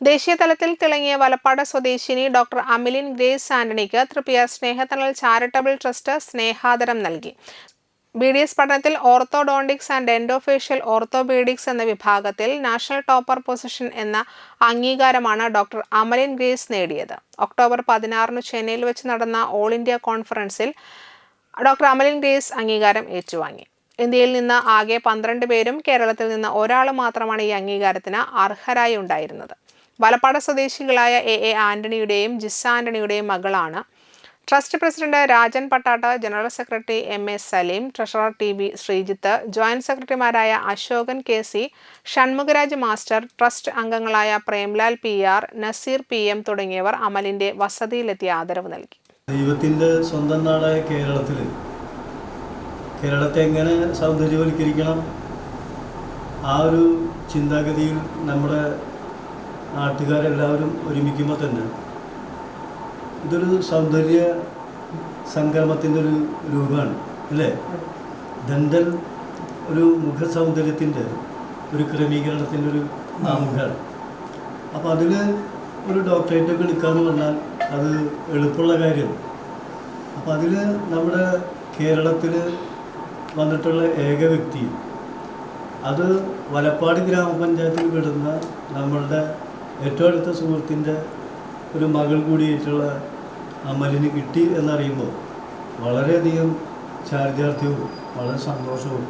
ദേശീയ തലത്തിൽ തിളങ്ങിയ വലപ്പാട് സ്വദേശിനി ഡോക്ടർ അമിലിൻ ഗ്രേസ് ആന്റണിക്ക് തൃപ്പിയ സ്നേഹത്തണൽ ചാരിറ്റബിൾ ട്രസ്റ്റ് സ്നേഹാദരം നൽകി. ബി ഡി എസ് പഠനത്തിൽ ഓർത്തോഡോണ്ടിക്സ് ആൻഡ് എൻഡോഫേഷ്യൽ ഓർത്തോപീഡിക്സ് എന്ന വിഭാഗത്തിൽ നാഷണൽ ടോപ്പർ പൊസിഷൻ എന്ന അംഗീകാരമാണ് ഡോക്ടർ അമലിൻ ഗ്രേസ് നേടിയത്. ഒക്ടോബർ പതിനാറിന് ചെന്നൈയിൽ വെച്ച് നടന്ന ഓൾ ഇന്ത്യ കോൺഫറൻസിൽ ഡോക്ടർ അമലിൻ ഗ്രേസ് അംഗീകാരം ഏറ്റുവാങ്ങി. ഇന്ത്യയിൽ നിന്ന് ആകെ പന്ത്രണ്ട് പേരും കേരളത്തിൽ നിന്ന് ഒരാൾ മാത്രമാണ് ഈ അംഗീകാരത്തിന് അർഹരായി ഉണ്ടായിരുന്നത്. വലപ്പാട് സ്വദേശികളായ എ എ ആന്റണിയുടെയും ജിസ് ആന്റണിയുടെയും മകളാണ്. Trust president Rajan Pattatta general secretary M A Saleem treasurer T B Sreejith joint സെക്രട്ടറിമാരായ Ashokan K C Shanmukharaj master trust അംഗങ്ങളായ Premlal P R Naseer P M തുടങ്ങിയവർ അമലിന്റെ വസതിയിലെത്തി ആദരവ് നൽകി. ദൈവത്തിന്റെ സ്വന്തം നാടായ കേരളത്തിൽ കേരളത്തെ എങ്ങനെ സൗന്ദര്യവൽക്കരിക്കണം? ആ ഒരു ചിന്താഗതിയിൽ നമ്മുടെ നാട്ടുകാരെല്ലാവരും ഒരുമിക്കുമ്പോൾ തന്നെ ഇതൊരു സൗന്ദര്യ സംക്രമത്തിന്റെ ഒരു രൂപമാണ് അല്ലേ? ദന്തൽ ഒരു മുഖ സൗന്ദര്യത്തിന്റെ ഒരു ക്രമീകരണത്തിന്റെ ഒരു നാമുഖമാണ്. അപ്പോൾ അതിൽ ഒരു ഡോക്ടറേറ്റ് ഒക്കെ എടുക്കാന്ന് പറഞ്ഞാൽ അത് എളുപ്പമുള്ള കാര്യം. അപ്പോൾ അതിൽ നമ്മുടെ കേരളത്തിൽ വന്നിട്ടുള്ള ഏക വ്യക്തി അത് വലപ്പാട് ഗ്രാമപഞ്ചായത്തിൽ പെടുന്ന നമ്മളുടെ ഏറ്റവും അടുത്ത സുഹൃത്തിന്റെ ഒരു മകൾ കൂടിയായിട്ടുള്ള അമലിന് കിട്ടി എന്നറിയുമ്പോൾ വളരെയധികം ചാരിതാർത്ഥ്യവും വളരെ സന്തോഷവും.